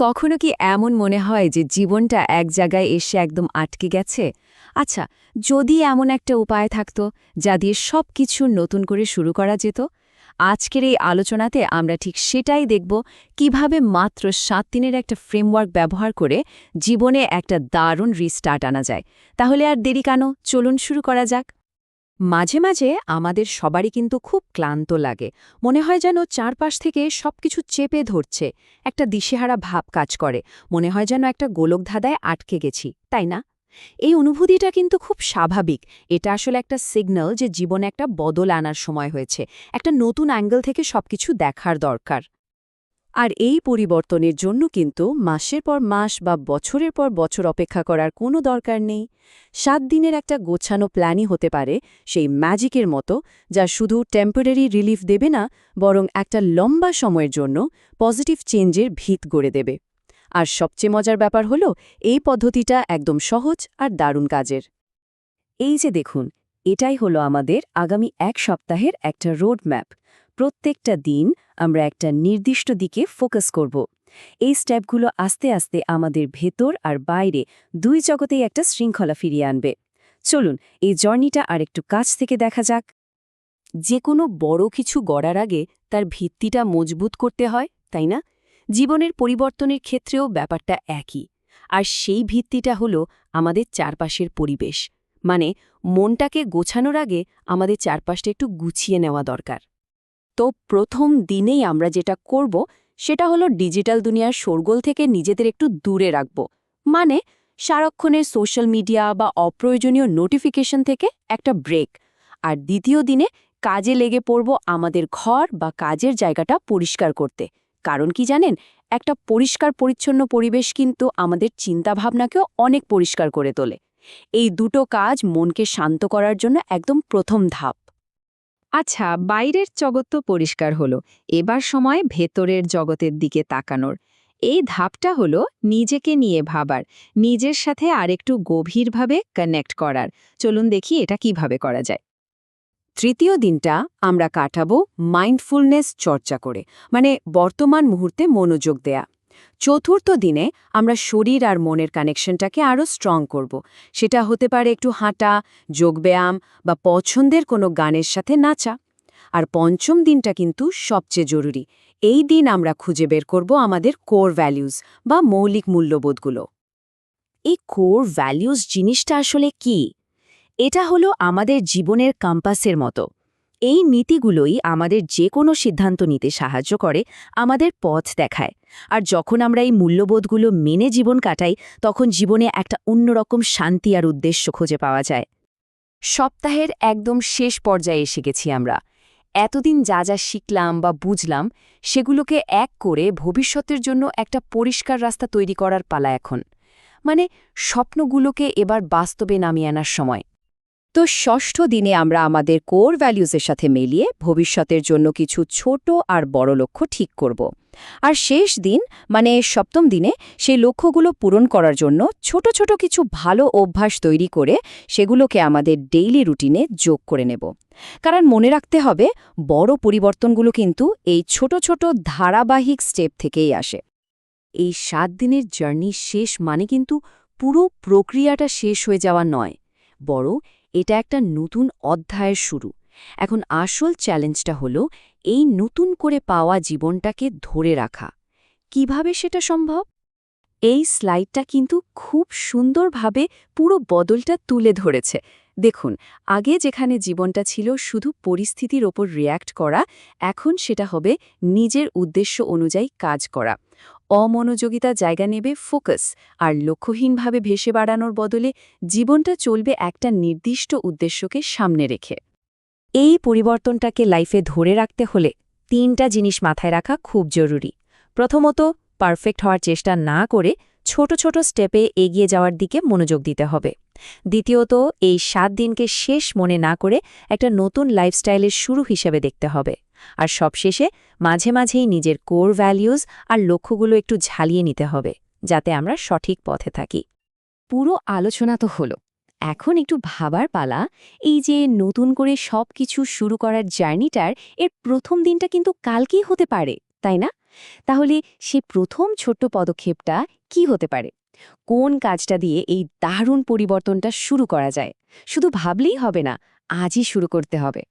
কখনো কি এমন মনে হয় যে জীবনটা এক জায়গায় এসে একদম আটকে গেছে? আচ্ছা যদি এমন একটা উপায় থাকতো যা দিয়ে সব কিছু নতুন করে শুরু করা যেত? আজকের এই আলোচনাতে আমরা ঠিক সেটাই দেখব কীভাবে মাত্র সাত দিনের একটা ফ্রেমওয়ার্ক ব্যবহার করে জীবনে একটা দারুণ রিস্টার্ট আনা যায়। তাহলে আর দেরি কেন? চলুন শুরু করা যাক। মাঝে মাঝে আমাদের সবারই কিন্তু খুব ক্লান্ত লাগে। মনে হয় যেন চারপাশ থেকে সবকিছু চেপে ধরছে। একটা দিশেহারা ভাব কাজ করে। মনে হয় যেন একটা গোলক গোলকধাঁধায় আটকে গেছি, তাই না? এই অনুভূতিটা কিন্তু খুব স্বাভাবিক। এটা আসলে একটা সিগন্যাল যে জীবনে একটা বদল আনার সময় হয়েছে। একটা নতুন অ্যাঙ্গেল থেকে সবকিছু দেখার দরকার। আর এই পরিবর্তনের জন্য কিন্তু মাসের পর মাস বা বছরের পর বছর অপেক্ষা করার কোনো দরকার নেই। সাত দিনের একটা গোছানো প্ল্যানই হতে পারে সেই ম্যাজিকের মতো যা শুধু টেম্পোরারি রিলিফ দেবে না, বরং একটা লম্বা সময়ের জন্য পজিটিভ চেঞ্জের ভিত গড়ে দেবে। আর সবচেয়ে মজার ব্যাপার হলো, এই পদ্ধতিটা একদম সহজ আর দারুণ কাজের। এই যে দেখুন, এটাই হলো আমাদের আগামী এক সপ্তাহের একটা রোড ম্যাপ প্রত্যেকটা দিন আমরা একটা নির্দিষ্ট দিকে ফোকাস করব। এই স্টেপগুলো আস্তে আস্তে আমাদের ভেতর আর বাইরে দুই জগতেই একটা শৃঙ্খলা ফিরিয়ে আনবে। চলুন, এই জার্নিটা আর একটু কাছ থেকে দেখা যাক। যে কোনো বড় কিছু গড়ার আগে তার ভিত্তিটা মজবুত করতে হয়, তাই না? জীবনের পরিবর্তনের ক্ষেত্রেও ব্যাপারটা একই। আর সেই ভিত্তিটা হলো আমাদের চারপাশের পরিবেশ। মানে মনটাকে গোছানোর আগে আমাদের চারপাশটা একটু গুছিয়ে নেওয়া দরকার। তো প্রথম দিনেই আমরা যেটা করব, সেটা হলো ডিজিটাল দুনিয়ার শোরগোল থেকে নিজেদের একটু দূরে রাখব। মানে সারাক্ষণের সোশ্যাল মিডিয়া বা অপ্রয়োজনীয় নোটিফিকেশন থেকে একটা ব্রেক। আর দ্বিতীয় দিনে কাজে লেগে পড়ব আমাদের ঘর বা কাজের জায়গাটা পরিষ্কার করতে। কারণ কি জানেন, একটা পরিষ্কার পরিচ্ছন্ন পরিবেশ কিন্তু আমাদের চিন্তাভাবনাকেও অনেক পরিষ্কার করে তোলে। এই দুটো কাজ মনকে শান্ত করার জন্য একদম প্রথম ধাপ। আচ্ছা বাইরের জগৎ তো পরিষ্কার হলো, এবার সময় ভেতরের জগতের দিকে তাকানোর। এই ধাপটা হলো নিজেকে নিয়ে ভাবার, নিজের সাথে আরেকটু গভীরভাবে কানেক্ট করার। চলুন দেখি এটা কীভাবে করা যায়। তৃতীয় দিনটা আমরা কাটাবো মাইন্ডফুলনেস চর্চা করে মানে বর্তমান মুহূর্তে মনোযোগ দেয়া। চতুর্থ দিনে আমরা শরীর আর মনের কানেকশনটাকে আরও স্ট্রং করব। সেটা হতে পারে একটু হাঁটা, যোগব্যায়াম বা পছন্দের কোনো গানের সাথে নাচা। আর পঞ্চম দিনটা কিন্তু সবচেয়ে জরুরি। এই দিন আমরা খুঁজে বের করব আমাদের কোর ভ্যালিউজ বা মৌলিক মূল্যবোধগুলো। এই কোর ভ্যালিউজ জিনিসটা আসলে কি? এটা হলো আমাদের জীবনের কম্পাসের মতো। এই নীতিগুলোই আমাদের যে কোনো সিদ্ধান্ত নিতে সাহায্য করে, আমাদের পথ দেখায়। আর যখন আমরা এই মূল্যবোধগুলো মেনে জীবন কাটাই, তখন জীবনে একটা অন্যরকম শান্তি আর উদ্দেশ্য খুঁজে পাওয়া যায়। সপ্তাহের একদম শেষ পর্যায়ে এসে গেছি আমরা। এতদিন যা যা শিখলাম বা বুঝলাম, সেগুলোকে এক করে ভবিষ্যতের জন্য একটা পরিষ্কার রাস্তা তৈরি করার পালা এখন। মানে স্বপ্নগুলোকে এবার বাস্তবে নামিয়ে আনার সময়। তো ষষ্ঠ দিনে আমরা আমাদের কোর ভ্যালিউজের সাথে মিলিয়ে ভবিষ্যতের জন্য কিছু ছোট আর বড় লক্ষ্য ঠিক করব। আর শেষ দিন মানে সপ্তম দিনে, সেই লক্ষ্যগুলো পূরণ করার জন্য ছোট ছোট কিছু ভালো অভ্যাস তৈরি করে সেগুলোকে আমাদের ডেইলি রুটিনে যোগ করে নেব। কারণ মনে রাখতে হবে, বড় পরিবর্তনগুলো কিন্তু এই ছোট ছোট ধারাবাহিক স্টেপ থেকেই আসে। এই সাত দিনের জার্নি শেষ মানে কিন্তু পুরো প্রক্রিয়াটা শেষ হয়ে যাওয়া নয় বড় এটা একটা নতুন অধ্যায়ের শুরু। এখন আসল চ্যালেঞ্জটা হলো, এই নতুন করে পাওয়া জীবনটাকে ধরে রাখা। কীভাবে সেটা সম্ভব? এই স্লাইডটা কিন্তু খুব সুন্দরভাবে পুরো বদলটা তুলে ধরেছে। দেখুন, আগে যেখানে জীবনটা ছিল শুধু পরিস্থিতির ওপর রিয়্যাক্ট করা, এখন সেটা হবে নিজের উদ্দেশ্য অনুযায়ী কাজ করা। অমনোযোগিতা জায়গা নেবে ফোকাস আর লক্ষ্যহীনভাবে ভেসে বাড়ানোর বদলে জীবনটা চলবে একটা নির্দিষ্ট উদ্দেশ্যকে সামনে রেখে। এই পরিবর্তনটাকে লাইফে ধরে রাখতে হলে তিনটা জিনিস মাথায় রাখা খুব জরুরি। প্রথমত, পারফেক্ট হওয়ার চেষ্টা না করে ছোট ছোট স্টেপে এগিয়ে যাওয়ার দিকে মনোযোগ দিতে হবে। দ্বিতীয়ত, এই সাত দিনকে শেষ মনে না করে একটা নতুন লাইফস্টাইলের শুরু হিসেবে দেখতে হবে। আর সবশেষে মাঝে মাঝেই নিজের কোর ভ্যালিউজ আর লক্ষ্যগুলো একটু ঝালিয়ে নিতে হবে, যাতে আমরা সঠিক পথে থাকি। পুরো আলোচনা তো হলো। এখন একটু ভাবার পালা, এই যে নতুন করে সব কিছু শুরু করার জার্নিটার এর প্রথম দিনটা কিন্তু কালকেই হতে পারে, তাই না? তাহলে সে প্রথম ছোট্ট পদক্ষেপটা কি হতে পারে? কোন কাজটা দিয়ে এই দারুণ পরিবর্তনটা শুরু করা যায়? শুধু ভাবলেই হবে না, আজই শুরু করতে হবে।